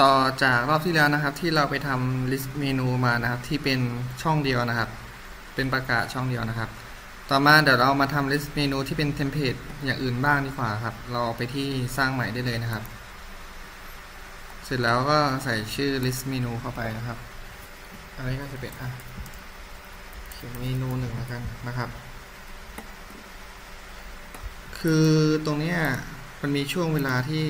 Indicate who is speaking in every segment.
Speaker 1: ต่อจากรอบที่แล้วนะครับ ที่เราไปทำ list เมนูมานะครับ ที่เป็นช่องเดียวนะครับ เป็นประกาศช่องเดียวนะครับ ต่อมาเดี๋ยวเรามาทำ list เมนูที่เป็นเทมเพลตอย่างอื่นบ้างดีกว่าครับ เราไปที่สร้างใหม่ได้เลยนะครับ เสร็จแล้วก็ใส่ชื่อ list เมนูเข้าไปนะครับอันนี้ก็จะเป็นอะเขียนเมนูหนึ่งแล้วกันนะครับ คือตรงเนี้ยมันมีช่วงเวลาที่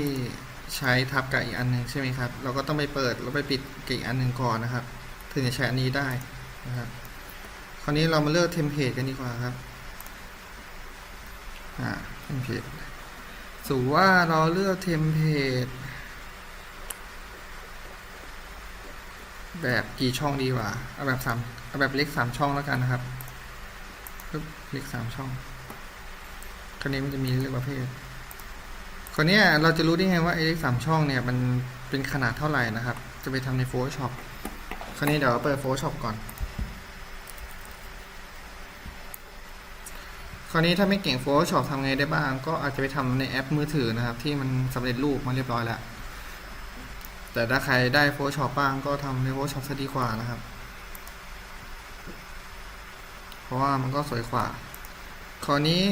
Speaker 1: ใช้ทับกับอีกอันหนึ่งใช่ไหมครับ เราก็ต้องไปเปิดแล้วไปปิดกับอีกอันหนึ่งก่อนนะครับ ถึงจะใช้อันนี้ได้นะครับ คราวนี้เรามาเลือกเทมเพลตกันดีกว่าครับ อ่า เทมเพลตสูว่าเราเลือกเทมเพลตแบบกี่ช่องดีกว่าเอาแบบสามเอาแบบเล็กสามช่องแล้วกันนะครับเล็กสามช่อง คราวนี้มันจะมีเรื่องประเภท คราวนี้เราจะรู้ได้ไงว่าไอ้สามช่องเนี่ยมันเป็นขนาดเท่าไหร่นะครับ จะไปทำใน Photoshop คราวนี้เดี๋ยวเปิด Photoshop ก่อน คราวนี้ถ้าไม่เก่ง Photoshop ทำไงได้บ้าง ก็อาจจะไปทำในแอปมือถือนะครับ ที่มันสำเร็จรูปมาเรียบร้อยแล้ว แต่ถ้าใครได้ Photoshop บ้างก็ทำใน Photoshop ซะดีกว่านะครับ เพราะว่ามันก็สวยกว่า คราวนี้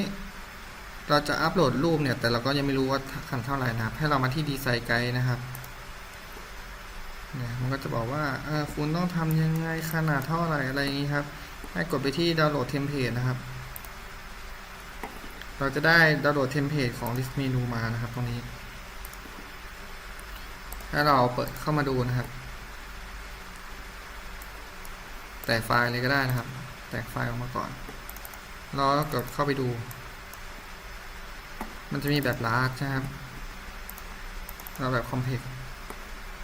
Speaker 1: เราจะอัปโหลดรูปเนี่ย แต่เราก็ยังไม่รู้ว่าคันเท่าไหร่นะครับ ให้เรามาที่ดีไซน์ไกด์นะครับเนี่ยมันก็จะบอกว่าเออคุณต้องทำยังไงขนาดเท่าไหร่อะไรอย่างนี้ครับ ให้กดไปที่ดาวน์โหลดเทมเพลตนะครับ เราจะได้ดาวน์โหลดเทมเพลตของ list menu มานะครับ ตรงนี้ถ้าเราเปิดเข้ามาดูนะครับ แตกไฟล์เลยก็ได้นะครับ แตกไฟล์ออกมาก่อนแล้วกดเข้าไปดู มันจะมีแบบ large นะครับเราแบบ compact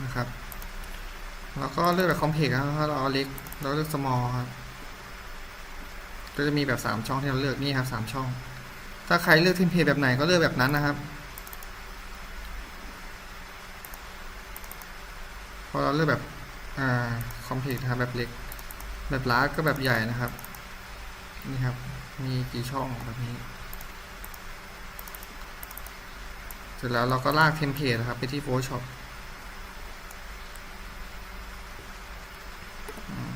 Speaker 1: นะครับ แล้วก็เลือกแบบ compact ครับถ้าเราเอาเล็กเราเลือก small ครับ ก็จะมีแบบ 3 ช่องที่เราเลือกนี่ครับ3ช่อง ถ้าใครเลือกเทมเพลตแบบไหนก็เลือกแบบนั้นนะครับ พอเราเลือกแบบอ่า compact นะครับแบบเล็ก แบบ large ก็แบบใหญ่นะครับ นี่ครับ มีกี่ช่องแบบนี้ เส ร็จแล้วเราก็ลากเทมเพลตนะครับไปที่ Photoshop อืม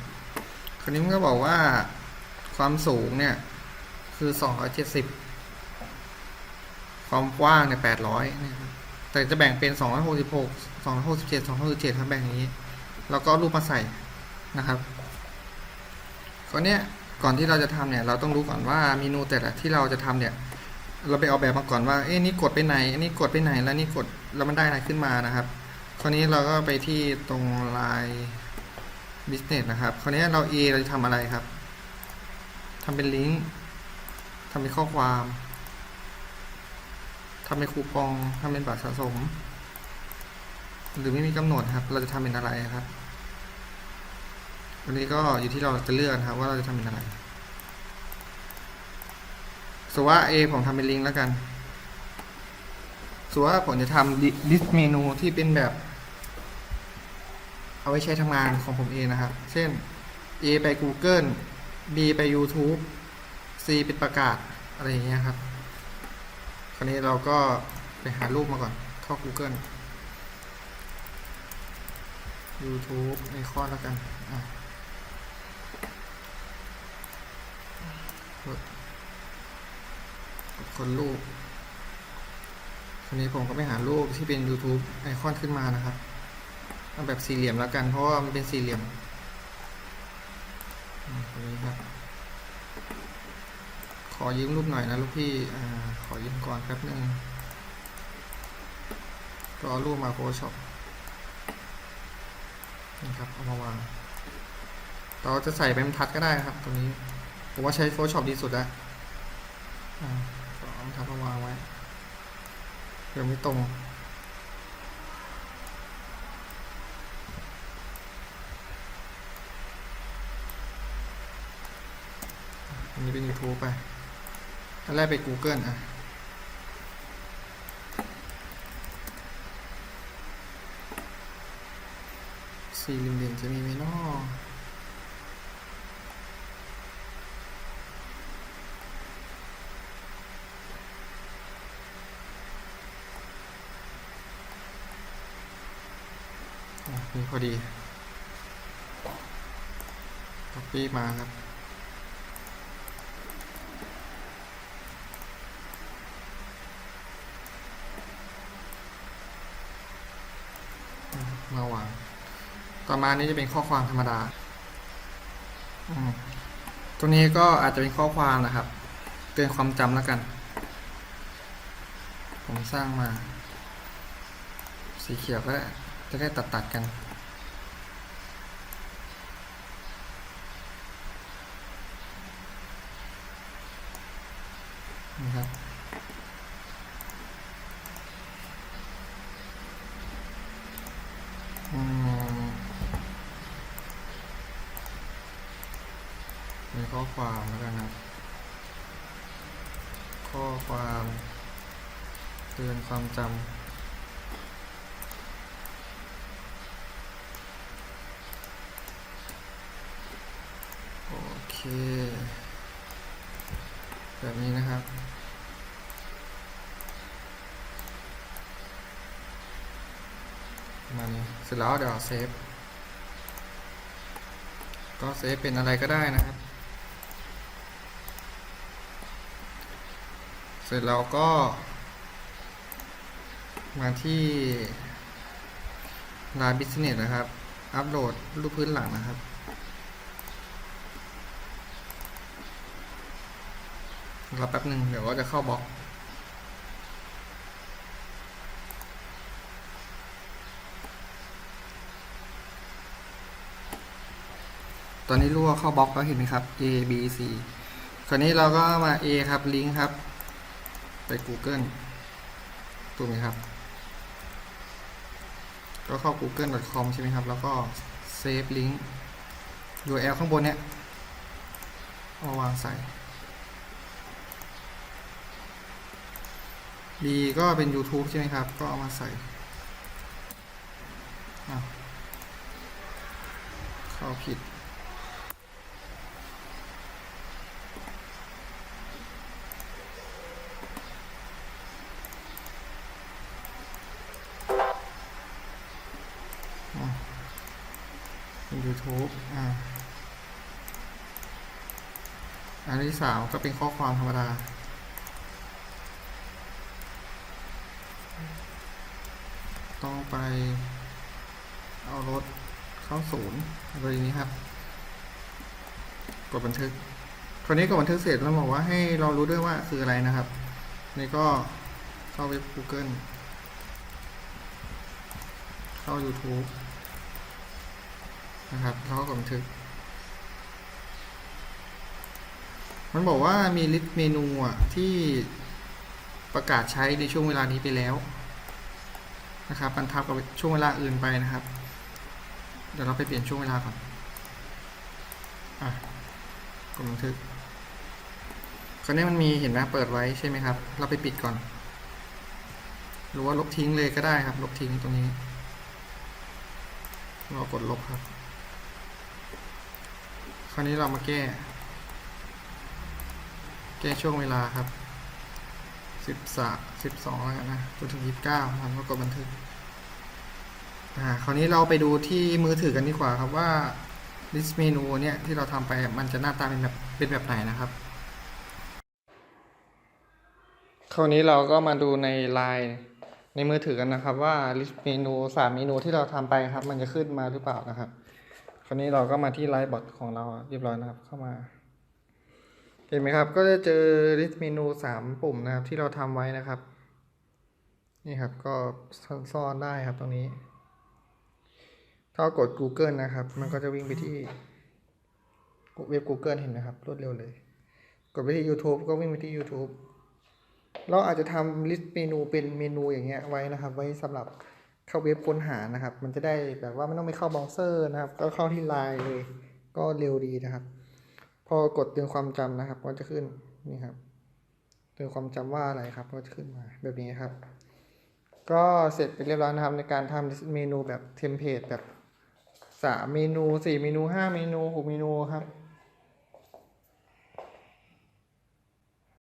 Speaker 1: คราวนี้มันก็บอกว่าความสูงเนี่ย คือ 270 ความกว้างเนี่ย800เนี่ยครับแต่จะแบ่งเป็น 266 267 267ครับแบ่งอย่างนี้ แล้วก็รูปมาใส่นะครับคราวนี้ก่อนที่เราจะทำเนี่ย เราต้องรู้ก่อนว่าเมนูแต่ละที่เราจะทำเนี่ย เราไปเอาแบบมาก่อนว่า เอ๊ะนี่กดไปไหน อันนี้กดไปไหน แล้วนี่กด แล้วมันได้อะไรขึ้นมานะครับ คราวนี้เราก็ไปที่ตรงลาย business นะครับ คราวนี้เรา A เราจะทำอะไรครับ ทำเป็นลิงก์ทำเป็นข้อความทำเป็นคูปองทำเป็นบัตรสะสม หรือไม่มีกำหนดครับ เราจะทำเป็นอะไรครับ วันนี้ก็อยู่ที่เราจะเลือกนะครับ ว่าเราจะทำเป็นอะไร สุว่า A ผมทำเป็นลิงก์แล้วกันสุว่าผมจะทำ list เมนูที่เป็นแบบ เอาไว้ใช้ทำงานของผมเองนะครับ เช่น A ไป Google B ไป YouTube C เป็นประกาศอะไรอย่างเงี้ยครับ คราวนี้เราก็ไปหารูปมาก่อน เข้า Google YouTube ไอคอนแล้วกัน อะ คนรูปทีนี้ผมก็ไปหารูปที่เป็น YouTube ไอคอนขึ้นมานะครับเอาแบบสี่เหลี่ยมแล้วกัน เพราะว่ามันเป็นสี่เหลี่ยมนี้ครับ ขอยืมรูปหน่อยนะลูกพี่อขอยืมก่อนแป๊บนึงก็เอรูปมา Photoshop นี่ครับ เอามาวาง เราจะใส่เป็นทัดก็ได้นะครับตรงนี้ ผมว่าใช้ Photoshop ดีสุดแล้วอ่าก็เอาบรรทัดมาวางไว้เดี๋ ยวไม่ตรง อันนี้เป็น YouTube ไปอันแรกไป Google อะสี่เหลี่ยมจะมีไหมเนาะ นี่พอดี copy มาครับ มาวาง ต่อมานี้จะเป็นข้อความธรรมดา ตัวนี้ก็อาจจะเป็นข้อความนะครับ เตือนความจำแล้วกัน ผมสร้างมา สีเขียวก็ได้ จะได้ตัดตัดกัน นะครับ อืมมีข้อความแล้วกันนะข้อความเตือนความจำ เคแบบนี้นะครับมาณนี้เสร็จแล้วเดี๋ยวเซฟ ก็เซฟเป็นอะไรก็ได้นะครับ เสร็จแล้วก็ มาที่ลายบิสเนสนะครับ อัปโหลดรูปพื้นหลังนะครับ รอแป๊บหนึ่งเดี๋ยวก็จะเข้าบล็อกตอนนี้รั่วเข้าบล็อกแล้วเห็นไหมครับ A B C คราวนี้เราก็มา A ครับลิงก์ครับ ไป Google ถูกไหมครับ ก็เข้า google.com ใช่ไหมครับ แล้วก็เซฟลิงก์ URL ข้างบนเนี้ยเอาวางใส่ B ก็เป็น YouTube ใช่ไหมครับ ก็เอามาใส่เข้าผิด YouTube อ่าอันที่สามก็เป็นข้อความธรรมดา ต้องไป เอารถเข้าศูนย์อะไรอย่างนี้ครับ กดบันทึก คราวนี้กดบันทึกเสร็จแล้วบอกว่าให้เรารู้ด้วยว่าคืออะไรนะครับ นี่ก็เข้าเว็บ Google เข้า YouTube นะครับแล้วก็กดบันทึก มันบอกว่ามีลิสต์เมนูอะที่ประกาศใช้ในช่วงเวลานี้ไปแล้ว นะครับมันทับกับช่วงเวลาอื่นไปนะครับ เดี๋ยวเราไปเปลี่ยนช่วงเวลาก่อนอะกดบันทึกคราวนี้มันมีเห็นไหมเปิดไว้ใช่ไหมครับ เราไปปิดก่อน หรือว่าลบทิ้งเลยก็ได้ครับ ลบทิ้งตรงนี้ เรากดลบครับ คราวนี้เรามาแก้ แก้ช่วงเวลาครับ สิบสามสิบสองแล้วกันนะจนถึงยี่สิบเก้าครับก็กดบันทึก อ่า คราวนี้เราไปดูที่มือถือกันดีกว่าครับว่า list เมนูเนี่ยที่เราทำไปมันจะหน้าตาเป็นแบบเป็นแบบไหนนะครับคราวนี้เราก็มาดูในไลน์ในมือถือกันนะครับ ว่า list เมนูสามเมนูที่เราทำไปครับ มันจะขึ้นมาหรือเปล่านะครับ คราวนี้เราก็มาที่ไลฟ์บอทของเราเรียบร้อยนะครับ เข้ามา เห็นไหมครับ ก็จะเจอ list เมนูสามปุ่มนะครับ ที่เราทำไว้นะครับ นี่ครับก็ซ่อนได้ครับตรงนี้ ถ้ากด Google นะครับ มันก็จะวิ่งไปที่เว็บ Google เห็นไหมครับ รวดเร็วเลย กดไปที่ YouTube ก็วิ่งไปที่ YouTube เราอาจจะทำลิสต์เมนูเป็นเมนูอย่างเงี้ยไว้นะครับ ไว้สำหรับเข้าเว็บค้นหานะครับ มันจะได้แบบว่าไม่ต้องไปเข้าเบราว์เซอร์นะครับ ก็เข้าที่ไลน์เลย ก็เร็วดีนะครับ พอกดเตือนความจำนะครับ ก็จะขึ้นนี่ครับ เตือนความจำว่าอะไรครับ ก็จะขึ้นมาแบบนี้ครับ ก็เสร็จไปเรียบร้อยนะครับ ในการทำลิสต์เมนูแบบเทมเพลตแบบสามเมนูสี่เมนูห้าเมนูหกเมนูครับ